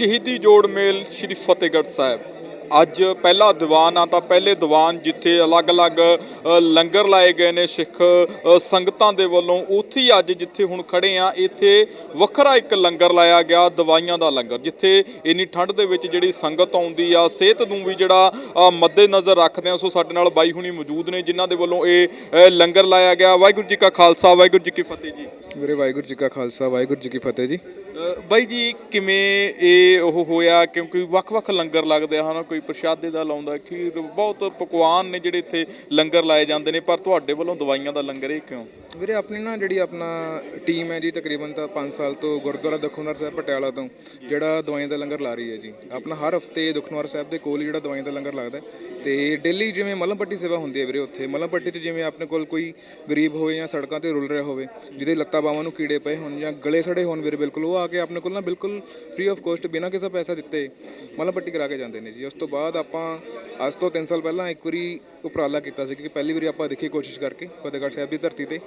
ਸ਼ਹੀਦੀ ਜੋੜ ਮੇਲ ਸ਼੍ਰੀ ਫਤਿਹਗੜ੍ਹ ਸਾਹਿਬ। ਅੱਜ ਪਹਿਲਾ ਦੀਵਾਨ ਆ ਤਾਂ ਪਹਿਲੇ ਦੀਵਾਨ ਜਿੱਥੇ ਅਲੱਗ-ਅਲੱਗ ਲੰਗਰ ਲਾਏ ਗਏ ਨੇ ਸਿੱਖ ਸੰਗਤਾਂ ਦੇ ਵੱਲੋਂ। ਉੱਥੇ ਹੀ ਅੱਜ ਜਿੱਥੇ ਹੁਣ ਖੜੇ ਆ ਇੱਥੇ ਵੱਖਰਾ ਇੱਕ ਲੰਗਰ ਲਾਇਆ ਗਿਆ ਦਵਾਈਆਂ ਦਾ ਲੰਗਰ ਜਿੱਥੇ ਇੰਨੀ ਠੰਡ ਦੇ ਵਿੱਚ ਜਿਹੜੀ ਸੰਗਤ ਆਉਂਦੀ ਆ ਸਿਹਤ ਨੂੰ ਵੀ ਜਿਹੜਾ ਅ, ਮੱਦੇ ਨਜ਼ਰ ਰੱਖਦੇ ਆ ਸੋ ਸਾਡੇ ਨਾਲ ਬਾਈ ਹੁਣੀ ਮੌਜੂਦ ਨੇ ਜਿਨ੍ਹਾਂ ਦੇ ਵੱਲੋਂ ਇਹ ਲੰਗਰ ਲਾਇਆ ਗਿਆ। ਵਾਹਿਗੁਰੂ ਜੀ ਕਾ ਖਾਲਸਾ ਵਾਹਿਗੁਰੂ ਜੀ ਕੀ ਫਤਿਹ ਜੀ। ਵੀਰੇ ਵਾਹਿਗੁਰੂ ਜੀ ਕਾ ਖਾਲਸਾ ਵਾਹਿਗੁਰੂ ਜੀ ਕੀ ਫਤਿਹ ਜੀ। ਬਾਈ ਜੀ, ਕਿਵੇਂ ਇਹ ਉਹ ਹੋਇਆ? ਕਿਉਂਕਿ ਵੱਖ-ਵੱਖ ਲੰਗਰ ਲੱਗਦੇ ਆ ਹਨਾ, ਕੋਈ ਪ੍ਰਸ਼ਾਦੇ ਦਾ ਲਾਉਂਦਾ, ਖੀਰ, ਬਹੁਤ ਪਕਵਾਨ ਨੇ ਜਿਹੜੇ ਇੱਥੇ ਲੰਗਰ ਲਾਏ ਜਾਂਦੇ ਨੇ, ਪਰ ਤੁਹਾਡੇ ਵੱਲੋਂ ਦਵਾਈਆਂ ਦਾ ਲੰਗਰ ਇਹ ਕਿਉਂ? ਵੀਰੇ, ਆਪਣੀ ਨਾ ਜਿਹੜੀ ਆਪਣਾ ਟੀਮ ਹੈ ਜੀ, ਤਕਰੀਬਨ ਤਾਂ 5 ਸਾਲ ਤੋਂ ਗੁਰਦੁਆਰਾ ਦਖੂਨਰ ਸਾਹਿਬ ਪਟਿਆਲਾ ਤੋਂ, ਜਿਹੜਾ ਦਵਾਈਆਂ ਦਾ ਲੰਗਰ ਲਾ ਰਹੀ ਹੈ ਜੀ। ਆਪਣਾ ਹਰ ਹਫ਼ਤੇ ਦਖੂਨਰ ਸਾਹਿਬ ਦੇ ਕੋਲ ਹੀ ਜਿਹੜਾ ਦਵਾਈਆਂ ਦਾ ਲੰਗਰ ਲੱਗਦਾ ਹੈ। ਤੇ ਡੇਲੀ ਜਿਵੇਂ ਮਲਮ ਪੱਟੀ ਸੇਵਾ ਹੁੰਦੀ ਹੈ ਵੀਰੇ ਉੱਥੇ ਮਲਮ ਪੱਟੀ 'ਚ ਜਿਵੇਂ ਆਪਣੇ ਕੋਲ ਕੋਈ ਗਰੀਬ ਹੋਵੇ ਜਾਂ ਸੜਕਾਂ ਤੇ ਰੁਲ ਰਿਹਾ ਹੋਵੇ, ਜਿਹਦੇ ਲੱਤਾਂ ਬਾਹਾਂ ਨੂੰ ਕੀੜੇ ਪਏ ਹੋਣ ਜਾਂ ਗਲੇ ਸੜੇ ਹੋਣ ਵੀਰੇ ਬਿਲਕੁਲ, ਉਹ ਆ ਕੇ ਆਪਣੇ ਕੋਲ ਨਾ ਬਿਲਕੁਲ ਫ੍ਰੀ ਆਫ ਕੋਸਟ ਬਿਨਾਂ ਕਿਸੇ ਪੈਸਾ ਦਿੱਤੇ ਮਲਮ ਪੱਟੀ ਕਰਾ ਕੇ ਜਾਂਦੇ ਨੇ ਜੀ। ਉਸ ਤੋਂ ਬਾਅਦ ਆਪਾਂ ਅੱਜ ਤੋਂ 3 ਸਾਲ ਪਹਿਲਾਂ ਇੱਕ ਵਾਰੀ ਉਪਰਾਲਾ ਕੀਤਾ ਸੀ ਕਿ ਪਹਿਲੀ ਵਾਰੀ ਆਪਾਂ ਦੇਖੀ ਕੋਸ਼ਿਸ਼ ਕਰਕੇ ਫਤਿਹਗੜ੍ਹ ਸਾਹਿਬ ਦੀ ਧਰਤੀ ਤੇ,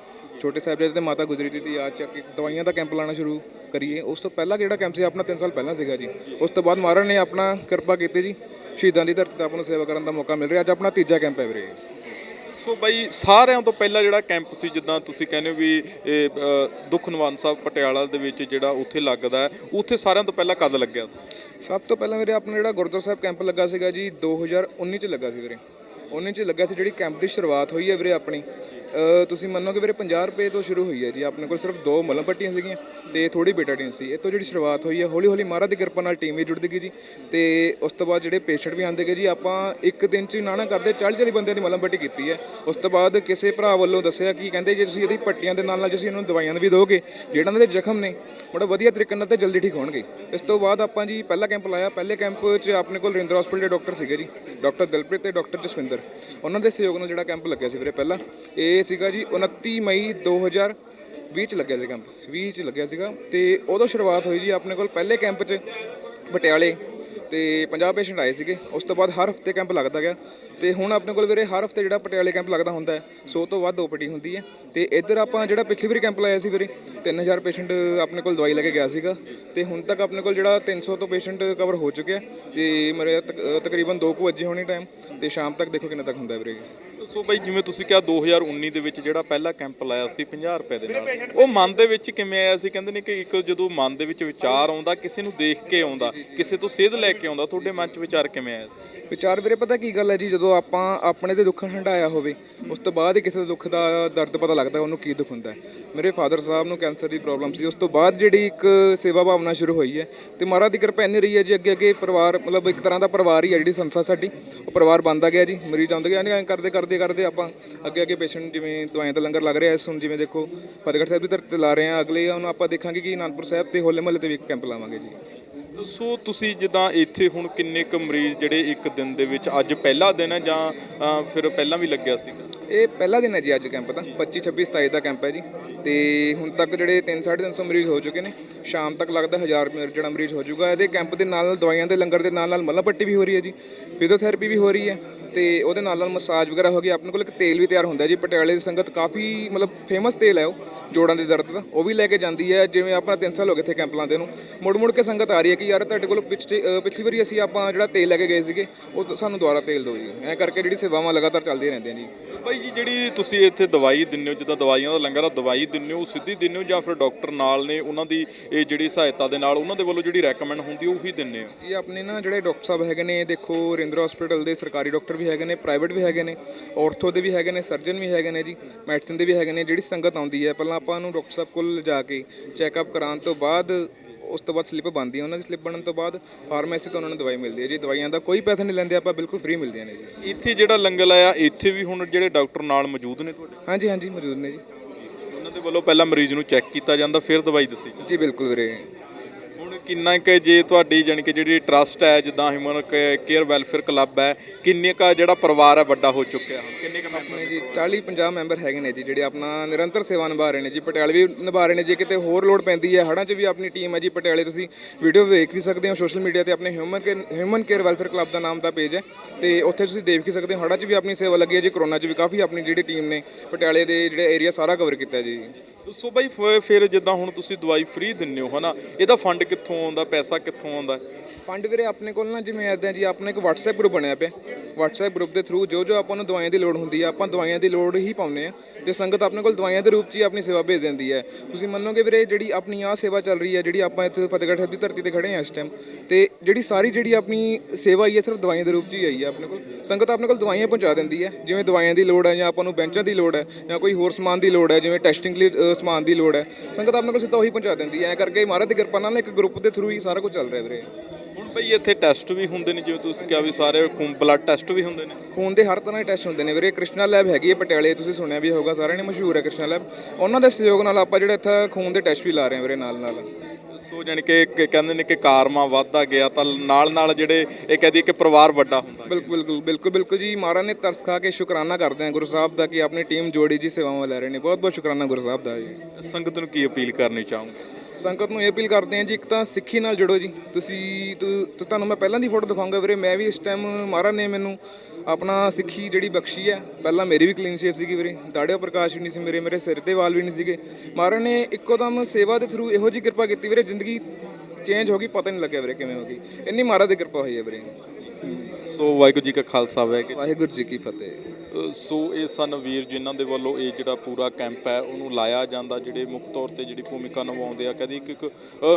ਛੋਟੇ ਸਾਹਿਬਜ਼ਾਦੇ ਤੇ ਮਾਤਾ ਗੁਜਰੀ ਦੀ ਦੀ ਯਾਦ ਚ ਇੱਕ ਦਵਾਈਆਂ ਦਾ ਕੈਂਪ ਲਾਣਾ ਸ਼ੁਰੂ ਕਰੀਏ। ਉਸ ਤੋਂ ਪਹਿਲਾਂ ਕਿਹੜਾ ਕੈਂਪ ਸੀ? ਆਪਣਾ 3 ਸਾਲ ਪਹਿਲਾਂ ਸੀਗਾ ਜੀ। ਉਸ ਤੋਂ ਬਾਅਦ ਮਹਾਰਾਜ ਨੇ ਆਪਣਾ ਕਿਰਪਾ ਕੀਤੀ ਜੀ। ਸ਼ਹੀਦਾਂ ਦੀ ਧਰਤੀ ਤੇ ਆਪਾਂ ਨੂੰ ਸੇਵਾ ਕਰਨ ਦਾ ਮੌਕਾ ਮਿਲ ਰਿਹਾ। ਅੱਜ ਆਪਣਾ ਤੀਜਾ ਕੈਂਪ ਹੈ ਵੀਰੇ। ਸੋ ਬਾਈ ਸਾਰਿਆਂ ਤੋਂ ਪਹਿਲਾਂ ਜਿਹੜਾ ਕੈਂਪ ਸੀ ਜਿੱਦਾਂ ਤੁਸੀਂ ਕਹਿੰਦੇ ਹੋ ਵੀ ਇਹ ਅ, ਦੁੱਖ ਨਿਵਾਰਨ ਸਾਹਿਬ ਪਟਿਆਲਾ ਦੇ ਵਿੱਚ ਜਿਹੜਾ ਉੱਥੇ ਲੱਗਦਾ ਹੈ ਉੱਥੇ ਸਾਰਿਆਂ ਤੋਂ ਪਹਿਲਾਂ ਕਦ ਲੱਗਿਆ ਸੀ? ਸਭ ਤੋਂ ਪਹਿਲਾਂ ਵੀਰੇ ਆਪਣਾ ਜਿਹੜਾ ਗੁਰਦੁਆਰਾ ਸਾਹਿਬ ਕੈਂਪ ਲੱਗਾ ਸੀਗਾ ਜੀ 2019 ਚ ਲੱਗਾ ਸੀ ਵੀਰੇ। 19 ਚ ਲੱਗਾ ਸੀ ਜਿਹੜੀ ਕੈਂਪ ਦੀ ਸ਼ੁਰੂਆਤ ਹੋਈ ਹੈ ਵੀਰੇ ਆਪਣੀ। ਤੁਸੀਂ ਮੰਨੋਗੇ ਵੀਰੇ 50 ਰੁਪਏ ਤੋਂ ਸ਼ੁਰੂ ਹੋਈ ਹੈ ਜੀ, ਆਪਣੇ ਕੋਲ ਸਿਰਫ ਦੋ ਮਲਮ ਪੱਟੀਆਂ ਸੀਗੀਆਂ ਤੇ ਥੋੜੀ ਬੇਟਾਡੀਨ ਸੀ। ਇਹ ਤੋਂ ਜਿਹੜੀ ਸ਼ੁਰੂਆਤ ਹੋਈ ਹੈ, ਹੌਲੀ ਹੌਲੀ ਮਹਾਰਾਜ ਦੀ ਕਿਰਪਾ ਨਾਲ ਟੀਮ ਵੀ ਜੁੜਦੀ ਗਈ ਜੀ ਤੇ ਉਸ ਤੋਂ ਬਾਅਦ ਜਿਹੜੇ ਪੇਸ਼ੈਂਟ ਵੀ ਆਉਂਦੇ ਗਏ ਜੀ, ਆਪਾਂ ਇੱਕ ਦਿਨ ਚ ਨਾ ਨਾ ਕਰਦੇ 40 40 ਬੰਦਿਆਂ ਦੀ ਮਲਮ ਪੱਟੀ ਕੀਤੀ ਹੈ। ਉਸ ਤੋਂ ਬਾਅਦ ਕਿਸੇ ਭਰਾ ਵੱਲੋਂ ਦੱਸਿਆ ਕਿ ਕਹਿੰਦੇ ਜੇ ਤੁਸੀਂ ਇਹਦੀ ਪੱਟੀਆਂ ਦੇ ਨਾਲ ਨਾਲ ਤੁਸੀਂ ਇਹਨੂੰ ਦਵਾਈਆਂ ਵੀ ਦੋਗੇ, ਜਿਹੜਾ ਇਹਨਾਂ ਦੇ ਜ਼ਖਮ ਨੇ, ਬੜਾ ਵਧੀਆ ਤਰੀਕੇ ਨਾਲ ਤੇ ਜਲਦੀ ਠੀਕ ਹੋਣਗੇ। ਇਸ ਤੋਂ ਬਾਅਦ ਆਪਾਂ ਜੀ ਪਹਿਲਾ ਕੈਂਪ ਲਾਇਆ, ਪਹਿਲੇ ਕੈਂਪ 'ਚ ਆਪਣੇ ਕੋਲ ਰਿੰਦਰ ਹਸਪੀਟਲ ਦੇ ਡਾਕਟਰ ਸੀਗੇ ਜੀ, ਡਾਕਟਰ ਦਿਲਪ੍ਰੀਤ ਤੇ ਡਾਕਟਰ ਜਸਵਿੰਦਰ। ਉਹਨਾਂ ਦੇ ਸਹਿਯੋਗ ਨਾਲ ਜਿਹੜਾ ਕੈਂਪ ਲੱਗਿਆ ਸੀ ਵੀਰੇ ਪਹਿਲਾਂ, ਇਹ ਸੀਗਾ ਜੀ 29 ਮਈ 2020 ਚ ਲੱਗਿਆ ਸੀ ਕੈਂਪ 20 ਚ ਲੱਗਿਆ ਸੀਗਾ ਤੇ ਉਦੋਂ ਸ਼ੁਰੂਆਤ ਹੋਈ ਜੀ ਆਪਣੇ ਕੋਲ ਪਹਿਲੇ ਕੈਂਪ 'ਚ ਪਟਿਆਲੇ ਤੇ 50 ਪੇਸ਼ੈਂਟ ਆਏ ਸੀਗੇ, ਉਸ ਤੋਂ ਬਾਅਦ ਹਰ ਹਫ਼ਤੇ ਕੈਂਪ ਲੱਗਦਾ ਗਿਆ। ਤੇ ਹੁਣ ਆਪਣੇ ਕੋਲ ਵੀਰੇ ਹਰ ਹਫ਼ਤੇ ਜਿਹੜਾ ਪਟਿਆਲੇ ਕੈਂਪ ਲੱਗਦਾ ਹੁੰਦਾ ਹੈ 100 ਤੋਂ ਵੱਧ ਓਪੀਡੀ ਹੁੰਦੀ ਹੈ। ਤੇ ਇੱਧਰ ਆਪਾਂ ਜਿਹੜਾ ਪਿਛਲੀ ਵਾਰੀ ਕੈਂਪ ਲਾਇਆ ਸੀ ਵੀਰੇ 3000 ਪੇਸ਼ੈਂਟ ਆਪਣੇ ਕੋਲ ਦਵਾਈ ਲੈ ਕੇ ਗਿਆ ਸੀਗਾ। ਤੇ ਹੁਣ ਤੱਕ ਆਪਣੇ ਕੋਲ ਜਿਹੜਾ 300 ਤੋਂ ਪੇਸ਼ੈਂਟ ਕਵਰ ਹੋ ਚੁੱਕਿਆ ਤੇ ਮੇਰੇ ਤਕਰੀਬਨ 2 ਕੁ ਵਜੇ ਹੋਣੀ ਟਾਈਮ ਤੇ ਸ਼ਾਮ ਤੱਕ ਦੇਖੋ ਕਿੰਨਾ ਤੱਕ ਹੁੰਦਾ ਵੀਰੇ। ਸੋ ਬਾਈ ਜਿਵੇਂ ਤੁਸੀਂ ਕਿਹਾ 2019 ਦੇ ਵਿੱਚ ਜਿਹੜਾ ਪਹਿਲਾ ਕੈਂਪ ਲਾਇਆ ਸੀ 50 ਰੁਪਏ ਦੇ ਨਾਲ ਉਹ ਮਨ ਦੇ ਵਿੱਚ ਕਿਵੇਂ ਆਇਆ ਸੀ? ਕਹਿੰਦੇ ਨੇ ਕਿ ਇੱਕ ਜਦੋਂ ਮਨ ਦੇ ਵਿੱਚ ਵਿਚਾਰ ਆਉਂਦਾ ਕਿਸੇ ਨੂੰ ਦੇਖ ਕੇ ਆਉਂਦਾ ਕਿਸੇ ਤੋਂ ਸੇਧ ਲੈ ਕੇ ਆਉਂਦਾ ਤੁਹਾਡੇ ਮਨ 'ਚ ਵਿਚਾਰ ਕਿਵੇਂ ਆਇਆ ਸੀ? ਵਿਚਾਰ ਵੀਰੇ ਪਤਾ ਕੀ ਗੱਲ ਹੈ ਜੀ ਜਦੋਂ ਆਪਾਂ ਆਪਣੇ ਤੇ ਦੁੱਖ ਹੰਡਾਇਆ ਹੋਵੇ, ਉਸ ਤੋਂ ਬਾਅਦ ਹੀ ਕਿਸੇ ਦੇ ਦੁੱਖ ਦਾ ਦਰਦ ਪਤਾ ਲੱਗਦਾ, ਉਹਨੂੰ ਕੀ ਦੁੱਖ ਹੁੰਦਾ ਮੇਰੇ ਫਾਦਰ ਸਾਹਿਬ ਨੂੰ ਕੈਂਸਰ ਦੀ ਪ੍ਰੋਬਲਮ ਸੀ, ਉਸ ਤੋਂ ਬਾਅਦ ਜਿਹੜੀ ਇੱਕ ਸੇਵਾ ਭਾਵਨਾ ਸ਼ੁਰੂ ਹੋਈ ਹੈ, ਤੇ ਮਹਾਰਾਜ ਦੀ ਕਿਰਪਾ ਇੰਨੀ ਰਹੀ ਹੈ ਜੀ ਅੱਗੇ ਅੱਗੇ ਪਰਿਵਾਰ, ਮਤਲਬ ਇੱਕ ਤਰ੍ਹਾਂ ਦਾ ਪਰਿਵਾਰ ਹੀ ਹੈ ਜਿਹੜੀ ਸੰਸਥਾ ਸਾਡੀ, ਉਹ ਪਰਿਵਾਰ ਬਣਦਾ ਗਿਆ ਜੀ, ਮਰੀਜ਼ ਆਉਂਦੇ ਗਏ ਐਂ ਕਰਦੇ ਕਰਦੇ ਕਰਦੇ ਆਪਾਂ ਅੱਗੇ ਅੱਗੇ ਪੇਸ਼ੈਂਟ ਜਿਵੇਂ ਦਵਾਈਆਂ ਦਾ ਲੰਗਰ ਲੱਗ ਰਿਹਾ ਇਸ ਹੁਣ ਜਿਵੇਂ ਦੇਖੋ, ਫਤਿਹਗੜ੍ਹ ਸਾਹਿਬ ਦੀ ਧਰਤੀ ਤੇ ਲਾ ਰਹੇ ਹਾਂ, ਅਗਲੇ ਹੁਣ ਆਪਾਂ ਦੇਖਾਂਗੇ ਕਿ ਅਨੰਦਪੁਰ ਸਾਹਿਬ ਤੇ ਹੋਲੇ ਮਹੱਲੇ ਤੇ ਵੀ ਇੱਕ ਕੈਂਪ ਲਾਵਾਂਗੇ ਜੀ। ਸੋ ਤੁਸੀਂ ਜਿੱਦਾਂ ਇੱਥੇ ਹੁਣ ਕਿੰਨੇ ਕੁ ਮਰੀਜ਼ ਜਿਹੜੇ ਇੱਕ ਦਿਨ ਦੇ ਵਿੱਚ ਅੱਜ ਪਹਿਲਾ ਦਿਨ ਹੈ ਜਾਂ ਅ, ਫਿਰ ਪਹਿਲਾਂ ਵੀ ਲੱਗਿਆ ਸੀਗਾ? ਇਹ ਪਹਿਲਾ ਦਿਨ ਹੈ ਜੀ ਅੱਜ ਕੈਂਪ ਦਾ 25 26 27 ਦਾ ਕੈਂਪ ਹੈ ਜੀ। ਤੇ ਹੁਣ ਤੱਕ ਜਿਹੜੇ 3 350 ਮਰੀਜ਼ ਹੋ ਚੁੱਕੇ ਨੇ, ਸ਼ਾਮ ਤੱਕ ਲੱਗਦਾ 1000 ਜਿਹੜਾ ਮਰੀਜ਼ ਹੋ ਜਾਊਗਾ। ਇਹਦੇ ਕੈਂਪ ਦੇ ਨਾਲ ਨਾਲ ਦਵਾਈਆਂ ਦੇ ਲੰਗਰ ਦੇ ਨਾਲ ਨਾਲ ਮੱਲਾ ਪੱਟੀ ਵੀ ਹੋ ਰਹੀ ਹੈ ਜੀ ਫਿਜ਼ੀਓਥੈਰੇਪੀ ਵੀ ਹੋ ਰਹੀ ਹੈ, ਤੇ ਉਹਦੇ ਨਾਲ ਨਾਲ ਮਸਾਜ ਵਗੈਰਾ ਹੋ ਗਈ। ਆਪਣੇ ਕੋਲ ਇੱਕ ਤੇਲ ਵੀ ਤਿਆਰ ਹੁੰਦਾ ਜੀ, ਪਟਿਆਲੇ ਦੀ ਸੰਗਤ ਕਾਫੀ ਮਤਲਬ ਫੇਮਸ ਤੇਲ ਹੈ ਉਹ, ਜੋੜਾਂ ਦੇ ਦਰਦ ਦਾ। ਉਹ ਵੀ ਲੈ ਕੇ ਜਾਂਦੀ ਹੈ, ਜਿਵੇਂ ਆਪਾਂ 3 ਸਾਲ ਹੋ ਗਏ ਇੱਥੇ ਕੈਂਪ ਲਾਉਂਦੇ ਨੂੰ। ਮੁੜ ਮੁੜ ਕੇ ਸੰਗਤ ਆ ਰਹੀ ਹੈ ਕਿ ਯਾਰ ਤੁਹਾਡੇ ਕੋਲ ਪਿਛਲੇ ਪਿਛਲੀ ਵਾਰੀ ਅਸੀਂ ਆਪਾਂ ਜਿਹੜਾ ਤੇਲ ਲੈ ਕੇ ਗਏ ਸੀਗੇ, ਉਹ ਸਾਨੂੰ ਦੁਬਾਰਾ ਤੇਲ ਦਿਓ ਜੀ। ਐਂ ਕਰਕੇ ਜਿਹੜੀ ਸੇਵਾਵਾਂ ਲਗਾਤਾਰ ਚੱਲਦੀਆਂ ਰਹਿੰਦੀਆਂ ਜੀ। ਬਾਈ ਜੀ ਜਿਹੜੀ ਤੁਸੀਂ ਇੱਥੇ ਦਵਾਈ ਦਿੰਦੇ ਹੋ, ਜਿੱਦਾਂ ਦਵਾਈਆਂ ਦਾ ਲੰਗਰ ਆ, ਦਵਾਈ ਦਿੰਦੇ ਹੋ, ਸਿੱਧੀ ਦਿੰਦੇ ਹੋ ਜਾਂ ਫਿਰ ਡਾਕਟਰ ਨਾਲ ਨੇ ਉਹਨਾਂ ਦੀ ਇਹ ਜਿਹੜੀ ਸਹਾਇਤਾ ਦੇ ਨਾਲ ਉਹਨਾਂ ਦੇ ਵੱਲੋਂ ਜਿਹੜੀ ਰეკਮੈਂਡ ਹੁੰਦੀ ਉਹ ਹੀ ਦਿੰਦੇ ਹੋ ਜੀ ਆਪਣੇ ਨਾ ਜਿਹੜੇ ਡਾਕਟਰ ਸਾਹਿਬ ਹੈਗੇ ਨੇ, ਦੇਖੋ ਰਿੰਦਰ ਹਸਪੀਟਲ ਦੇ ਸਰਕਾਰੀ ਡਾਕਟਰ ਵੀ ਹੈਗੇ ਨੇ ਪ੍ਰਾਈਵੇਟ ਵੀ ਹੈਗੇ ਨੇ ਆਰਥੋ ਦੇ ਵੀ ਹੈਗੇ ਨੇ ਸਰਜਨ ਵੀ ਹੈਗੇ ਨੇ ਜੀ ਮੈਡੀਸਨ ਦੇ ਵੀ ਹੈਗੇ ਨੇ, ਜਿਹੜੀ ਸੰਗਤ ਆਉਂਦੀ ਹੈ, ਪਹਿਲਾਂ ਆਪਾਂ ਨੂੰ ਡਾਕਟਰ ਸਾਹਿਬ ਕੋਲ ਜਾ ਕੇ ਚੈੱਕਅਪ ਕਰਾਉਣ ਤੋਂ ਬਾਅਦ ਉਸ ਤੋਂ ਬਾਅਦ ਸਲਿੱਪ ਬਣਦੀ ਹੈ। ਉਹਨਾਂ ਦੀ ਸਲਿੱਪ ਬਣਨ ਤੋਂ ਬਾਅਦ ਫਾਰਮੇਸੀ ਤੋਂ ਉਹਨਾਂ ਨੂੰ ਦਵਾਈ ਮਿਲਦੀ ਹੈ ਜੀ। ਦਵਾਈਆਂ ਦਾ ਕੋਈ ਪੈਸਾ ਨਹੀਂ ਲੈਂਦੇ ਆਪਾਂ ਬਿਲਕੁਲ ਫ੍ਰੀ ਮਿਲਦੀਆਂ ਨੇ ਜੀ। ਇੱਥੇ ਜਿਹੜਾ ਲੰਗਰ ਆਇਆ ਇੱਥੇ ਵੀ ਹੁਣ ਜਿਹੜੇ ਡਾਕਟਰ ਨਾਲ ਮੌਜੂਦ ਨੇ ਤੁਹਾਡੇ? ਹਾਂਜੀ ਹਾਂਜੀ ਮੌਜੂਦ ਨੇ ਜੀ। ਉਹਨਾਂ ਦੇ ਵੱਲੋਂ ਪਹਿਲਾਂ ਮਰੀਜ਼ ਨੂੰ ਚੈੱਕ ਕੀਤਾ ਜਾਂਦਾ ਫਿਰ ਦਵਾਈ ਦਿੱਤੀ ਜਾਂਦੀ। ਜੀ ਬਿਲਕੁਲ ਵੀਰੇ। ਹੁਣ ਕਿੰਨਾ ਕੁ ਜੇ ਤੁਹਾਡੀ ਜਾਣੀ ਕਿ ਜਿਹੜੀ ਟਰਸਟ ਹੈ ਜਿੱਦਾਂ ਹਿਊਮਨ ਕੇਅਰ ਵੈਲਫੇਅਰ ਕਲੱਬ ਹੈ ਕਿੰਨੇ ਕਾ ਜਿਹੜਾ ਪਰਿਵਾਰ ਹੈ ਵੱਡਾ ਹੋ ਚੁੱਕਿਆ ਹੁਣ? ਕਿੰਨੇ ਕ ਮੈਂਬਰ ਜੀ 40 50 ਮੈਂਬਰ ਹੈਗੇ ਨੇ ਜੀ ਜਿਹੜੇ ਆਪਣਾ ਨਿਰੰਤਰ ਸੇਵਾ ਨਿਭਾ ਰਹੇ ਨੇ ਜੀ ਪਟਿਆਲੇ ਵੀ ਨਿਭਾ ਰਹੇ ਨੇ ਜੇ ਕਿਤੇ ਹੋਰ ਲੋੜ ਪੈਂਦੀ ਹੈ ਹੜਾਂ 'ਚ ਵੀ ਆਪਣੀ ਟੀਮ ਹੈ ਜੀ ਪਟਿਆਲੇ ਤੁਸੀਂ ਵੀਡੀਓ ਵੇਖ ਵੀ ਸਕਦੇ ਹੋ ਸੋਸ਼ਲ ਮੀਡੀਆ ਤੇ ਆਪਣੇ human human care welfare club ਦਾ ਨਾਮ ਦਾ ਪੇਜ ਹੈ ਤੇ ਉੱਥੇ ਤੁਸੀਂ ਦੇਖ ਵੀ ਸਕਦੇ ਹੋ ਹੜਾਂ 'ਚ ਵੀ ਆਪਣੀ ਸੇਵਾ ਲੱਗੀ ਹੈ ਜੀ ਕਰੋਨਾ 'ਚ ਵੀ ਕਾਫੀ ਆਪਣੀ ਜਿਹੜੀ ਟੀਮ ਨੇ ਪਟਿਆਲੇ ਦੇ ਜਿਹੜੇ ਏਰੀਆ ਸਾਰਾ ਕਵਰ ਕੀਤਾ ਜੀ। ਸੋ ਬਾਈ ਫਿਰ ਜਿੱਦਾਂ ਹੁਣ ਤੁਸੀਂ ਦਵਾਈ ਫ੍ਰੀ ਦਿੰਦੇ ਹੋ ਹਨਾ ਇਹਦਾ ਫੰਡ ਕਿੱਥੋਂ ਆਉਂਦਾ, ਪੈਸਾ ਕਿੱਥੋਂ ਆਉਂਦਾ? ਫੰਡ ਵੀਰੇ, ਆਪਣੇ ਕੋਲ ਨਾ ਜਿਵੇਂ ਐਦਾਂ ਜੀ, ਆਪਣਾ ਇੱਕ WhatsApp ਗਰੁੱਪ ਬਣਿਆ ਪਿਆ। WhatsApp ਗਰੁੱਪ ਦੇ ਥਰੂ ਜੋ ਜੋ ਆਪਾਂ ਨੂੰ ਦਵਾਈਆਂ ਦੀ ਲੋੜ ਹੁੰਦੀ ਹੈ ਆਪਾਂ ਦਵਾਈਆਂ ਦੀ ਲੋੜ ਹੀ ਪਾਉਂਦੇ ਆ। ਤੇ ਸੰਗਤ ਆਪਣੇ ਕੋਲ ਦਵਾਈਆਂ ਦੇ ਰੂਪ 'ਚ ਹੀ ਆਪਣੀ ਸੇਵਾ ਭੇਜ ਦਿੰਦੀ ਹੈ। ਤੁਸੀਂ ਮੰਨੋਗੇ ਵੀਰੇ ਜਿਹੜੀ ਆਪਣੀ ਆ ਸੇਵਾ ਚੱਲ ਰਹੀ ਹੈ ਜਿਹੜੀ ਆਪਾਂ ਇੱਥੇ ਫਤਿਹਗੜ੍ਹ ਸਾਹਿਬ ਦੀ ਧਰਤੀ ਤੇ ਖੜੇ ਆ ਇਸ ਟਾਈਮ ਤੇ ਜਿਹੜੀ ਸਾਰੀ ਜਿਹੜੀ ਆਪਣੀ ਸੇਵਾ ਹੀ ਹੈ ਸਿਰਫ ਦਵਾਈਆਂ ਦੇ ਰੂਪ 'ਚ ਹੀ ਆਈ ਹੈ ਆਪਣੇ ਕੋਲ। ਸੰਗਤ ਆਪਣੇ ਕੋਲ ਦਵਾਈਆਂ ਪਹੁੰਚਾ ਦਿੰਦੀ ਹੈ ਜਿਵੇਂ ਦਵਾਈਆਂ ਦੀ ਲੋੜ ਹੈ ਜਾਂ ਆਪਾਂ ਨੂੰ ਬੈਂਚਾਂ ਦੀ ਲੋੜ ਹੈ ਜਾਂ ਕੋਈ ਹੋਰ ਸਮਾਨ ਦੀ ਲੋੜ ਹੈ ਜਿਵੇਂ ਟੈਸਟਿੰਗ ਲਈ ਅ, ਸਮਾਨ ਦੀ ਲੋੜ ਹੈ। ਸੰਗਤ ਆਪਣੇ ਕੋਲ ਸਿੱਧਾ ਉਹੀ ਪਹੁੰਚਾ ਦਿੰਦੀ ਹੈ। ਐਂ ਕਰਕੇ ਮਹਾਰਾਜ ਦੀ ਕਿਰਪਾ ਨਾਲ ਇੱਕ ਗਰੁੱਪ ਦੇ ਥਰੂ ਹੀ ਸਾਰਾ ਕੁਝ ਚੱਲ ਰਿਹਾ ਵੀਰੇ। ਹੁਣ ਬਈ ਇੱਥੇ ਟੈਸਟ ਵੀ ਹੁੰਦੇ ਨੇ ਜਿਵੇਂ ਤੁਸੀਂ ਕਿਹਾ ਵੀ ਸਾਰੇ ਖੂਨ ਬਲੱਡ ਟੈਸਟ ਵੀ ਹੁੰਦੇ ਨੇ। ਖੂਨ ਦੇ ਹਰ ਤਰ੍ਹਾਂ ਦੇ ਟੈਸਟ ਹੁੰਦੇ ਨੇ ਵੀਰੇ। ਕ੍ਰਿਸ਼ਨਾ ਲੈਬ ਹੈਗੀ ਹੈ ਪਟਿਆਲੇ ਤੁਸੀਂ ਸੁਣਿਆ ਵੀ ਹੋਊਗਾ ਸਾਰਿਆਂ ਨੇ ਮਸ਼ਹੂਰ ਹੈ ਕ੍ਰਿਸ਼ਨਾ ਲੈਬ ਉਹਨਾਂ ਦੇ ਸਹਿਯੋਗ ਨਾਲ ਆਪਾਂ ਜਿਹੜਾ ਇੱਥੇ ਖੂਨ ਦੇ ਟੈਸਟ ਵੀ ਲਾ ਰਹੇ ਹਾਂ ਵੀਰੇ ਨਾਲ ਨਾਲ। ਸੋ ਜਾਣੀ ਕਿ ਕਿ ਕਹਿੰਦੇ ਨੇ ਕਿ ਕਾਰਮਾ ਵੱਧਦਾ ਗਿਆ ਤਾਂ ਨਾਲ ਨਾਲ ਜਿਹੜੇ ਇਹ ਕਹਦੀ ਕਿ ਪਰਿਵਾਰ ਵੱਡਾ ਹੁੰਦਾ ਬਿਲਕੁਲ ਬਿਲਕੁਲ ਬਿਲਕੁਲ ਬਿਲਕੁਲ ਜੀ। ਮਹਾਰਾਜ ਨੇ ਤਰਸ ਖਾ ਕੇ ਸ਼ੁਕਰਾਨਾ ਕਰਦੇ ਹਾਂ ਗੁਰੂ ਸਾਹਿਬ ਦਾ ਕਿ ਆਪਣੀ ਟੀਮ ਜੋੜੀ ਜੀ ਸੇਵਾਵਾਂ ਲੈ ਰਹੇ ਨੇ। ਬਹੁਤ ਬਹੁਤ ਸ਼ੁਕਰਾਨਾ ਗੁਰੂ ਸਾਹਿਬ ਦਾ ਜੀ। ਸੰਗਤ ਨੂੰ ਕੀ ਅਪੀਲ ਕਰਨੀ ਚਾਹੋਗੇ? ਸੰਗਤ ਨੂੰ ਇਹ ਅਪੀਲ ਕਰਦੇ ਹਾਂ ਜੀ ਇੱਕ ਤਾਂ ਸਿੱਖੀ ਨਾਲ ਜੁੜੋ ਜੀ। ਤੁਸੀਂ ਤੁ- ਤੁਹਾਨੂੰ ਮੈਂ ਪਹਿਲਾਂ ਦੀ ਫੋਟੋ ਦਿਖਾਉਂਗਾ ਵੀਰੇ ਮੈਂ ਵੀ ਇਸ ਟਾਈਮ ਮਹਾਰਾਜ ਨੇ ਮੈਨੂੰ ਆਪਣਾ ਸਿੱਖੀ ਜਿਹੜੀ ਬਖਸ਼ੀ ਹੈ ਪਹਿਲਾਂ ਮੇਰੀ ਵੀ ਕਲੀਨ ਸ਼ੇਪ ਸੀਗੀ ਵੀਰੇ ਦਾੜਿਓ ਪ੍ਰਕਾਸ਼ ਵੀ ਨਹੀਂ ਸੀ ਮੇਰੇ ਮੇਰੇ ਸਿਰ ਤੇ ਵਾਲ ਵੀ ਨਹੀਂ ਸੀਗੇ। ਮਹਾਰਾਜ ਨੇ ਇੱਕੋ ਦਮ ਸੇਵਾ ਦੇ ਥਰੂ ਇਹੋ ਜੀ ਕਿਰਪਾ ਕੀਤੀ ਵੀਰੇ ਜ਼ਿੰਦਗੀ ਚੇਂਜ ਹੋ ਗਈ ਪਤਾ ਨਹੀਂ ਲੱਗਿਆ ਵੀਰੇ ਕਿਵੇਂ ਹੋ ਗਈ। ਇੰਨੀ ਮਹਾਰਾਜ ਦੀ ਕਿਰਪਾ ਹੋਈ ਹੈ ਵੀਰੇ। ਸੋ ਵਾਹਿਗੁਰੂ ਜੀ ਕਾ ਖਾਲਸਾ ਵਾਹਿਗੁਰੂ ਵਾਹਿਗੁਰੂ ਜੀ ਕੀ ਫਤਿਹ। ਸੋ ਇਹ ਸਨ ਵੀਰ ਜਿਨ੍ਹਾਂ ਦੇ ਵੱਲੋਂ ਇਹ ਜਿਹੜਾ ਪੂਰਾ ਕੈਂਪ ਹੈ, ਉਹਨੂੰ ਲਾਇਆ ਜਾਂਦਾ, ਜਿਹੜੇ ਮੁੱਖ ਤੌਰ ਤੇ ਜਿਹੜੀ ਭੂਮਿਕਾ ਨਿਭਾਉਂਦੇ ਆ। ਕਦੀ ਇੱਕ ਇੱਕ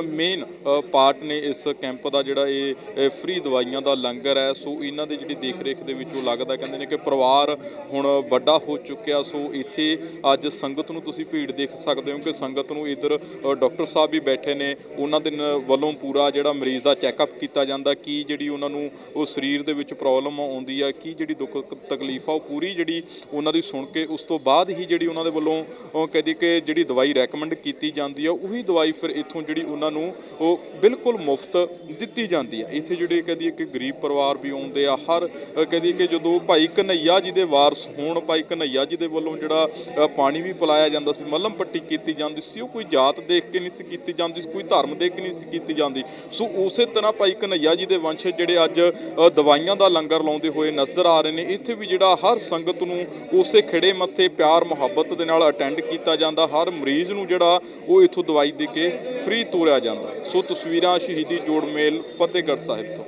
ਮੇਨ ਪਾਰਟ ਨੇ ਇਸ ਕੈਂਪ ਦਾ ਜਿਹੜਾ ਇਹ ਫ੍ਰੀ ਦਵਾਈਆਂ ਦਾ ਲੰਗਰ ਹੈ। ਸੋ ਇਹਨਾਂ ਦੇ ਜਿਹੜੀ ਦੇਖ ਰੇਖ ਦੇ ਵਿੱਚੋਂ ਲੱਗਦਾ ਕਹਿੰਦੇ ਨੇ ਕਿ ਪਰਿਵਾਰ ਹੁਣ ਵੱਡਾ ਹੋ ਚੁੱਕਿਆ। ਸੋ ਇੱਥੇ ਅੱਜ ਸੰਗਤ ਨੂੰ ਤੁਸੀਂ ਭੀੜ ਦੇਖ ਸਕਦੇ ਹੋ ਕਿ ਸੰਗਤ ਨੂੰ ਇਧਰ ਡਾਕਟਰ ਸਾਹਿਬ ਵੀ ਬੈਠੇ ਨੇ। ਉਹਨਾਂ ਦੇ ਨ- ਵੱਲੋਂ ਪੂਰਾ ਜਿਹੜਾ ਮਰੀਜ਼ ਦਾ ਚੈੱਕਅਪ ਕੀਤਾ ਜਾਂਦਾ, ਕੀ ਜਿਹੜੀ ਉਹਨਾਂ ਨੂੰ ਉਹ ਸਰੀਰ ਦੇ ਵਿੱਚ ਪ੍ਰੋਬਲਮ ਆਉਂਦੀ ਆ, ਕੀ ਜਿਹੜੀ ਦੁੱਖ ਤਕਲੀਫ ਆ, ਉਹ ਪੂਰੀ ਜਿਹੜੀ ਉਹਨਾਂ ਦੀ ਸੁਣ ਕੇ ਉਸ ਤੋਂ ਬਾਅਦ ਹੀ ਜਿਹੜੀ ਉਹਨਾਂ ਦੇ ਵੱਲੋਂ ਉਹ ਕਹਦੀ ਕਿ ਜਿਹੜੀ ਦਵਾਈ ਰეკਮੈਂਡ ਕੀਤੀ ਜਾਂਦੀ ਆ ਉਹੀ ਦਵਾਈ ਫਿਰ ਇੱਥੋਂ ਜਿਹੜੀ ਉਹਨਾਂ ਨੂੰ ਉਹ ਬਿਲਕੁਲ ਮੁਫਤ ਦਿੱਤੀ ਜਾਂਦੀ ਆ। ਇੱਥੇ ਜਿਹੜੇ ਕਹਦੀ ਕਿ ਗਰੀਬ ਪਰਿਵਾਰ ਵੀ ਆਉਂਦੇ ਆ ਹਰ ਅ, ਕਹਦੀ ਕਿ ਜਦੋਂ ਭਾਈ ਕਨਈਆ ਜੀ ਦੇ ਵਾਰਸ ਹੋਣ ਭਾਈ ਕਨਈਆ ਜੀ ਦੇ ਵੱਲੋਂ ਜਿਹੜਾ ਪਾਣੀ ਵੀ ਪਿਲਾਇਆ ਜਾਂਦਾ ਸੀ ਮੱਲਮ ਪੱਟੀ ਕੀਤੀ ਜਾਂਦੀ ਸੀ ਉਹ ਕੋਈ ਜਾਤ ਦੇਖ ਕੇ ਨਹੀਂ ਸੀ ਕੀਤੀ ਜਾਂਦੀ ਸੀ ਕੋਈ ਧਰਮ ਦੇਖ ਕੇ ਨਹੀਂ ਸੀ ਕੀਤੀ ਜਾਂਦੀ। ਸੋ ਉਸੇ ਤਰ੍ਹਾਂ ਭਾਈ ਕਨਈਆ ਜੀ ਦੇ ਵੰਸ਼ ਜਿਹੜੇ ਅੱਜ ਦਵਾਈਆਂ ਦਾ ਲੰਗਰ ਲਾਉਂਦੇ ਹੋਏ ਨਜ਼ਰ ਆ ਰਹੇ ਨੇ ਇੱਥੇ ਵੀ ਜਿਹੜਾ ਹਰ ਸੰਗਤ ਨੂੰ ਉਸੇ ਖਿੜੇ ਮੱਥੇ ਪਿਆਰ, ਮੁਹੱਬਤ ਦੇ ਨਾਲ ਅਟੈਂਡ ਕੀਤਾ ਜਾਂਦਾ। ਹਰ ਮਰੀਜ਼ ਨੂੰ ਜਿਹੜਾ ਉਹ ਇੱਥੋਂ ਦਵਾਈ ਦੇ ਕੇ ਫ੍ਰੀ ਤੋਰਿਆ ਜਾਂਦਾ। ਸੋ ਤਸਵੀਰਾਂ ਸ਼ਹੀਦੀ ਜੋੜ ਮੇਲ ਫਤਿਹਗੜ੍ਹ ਸਾਹਿਬ ਤੋਂ।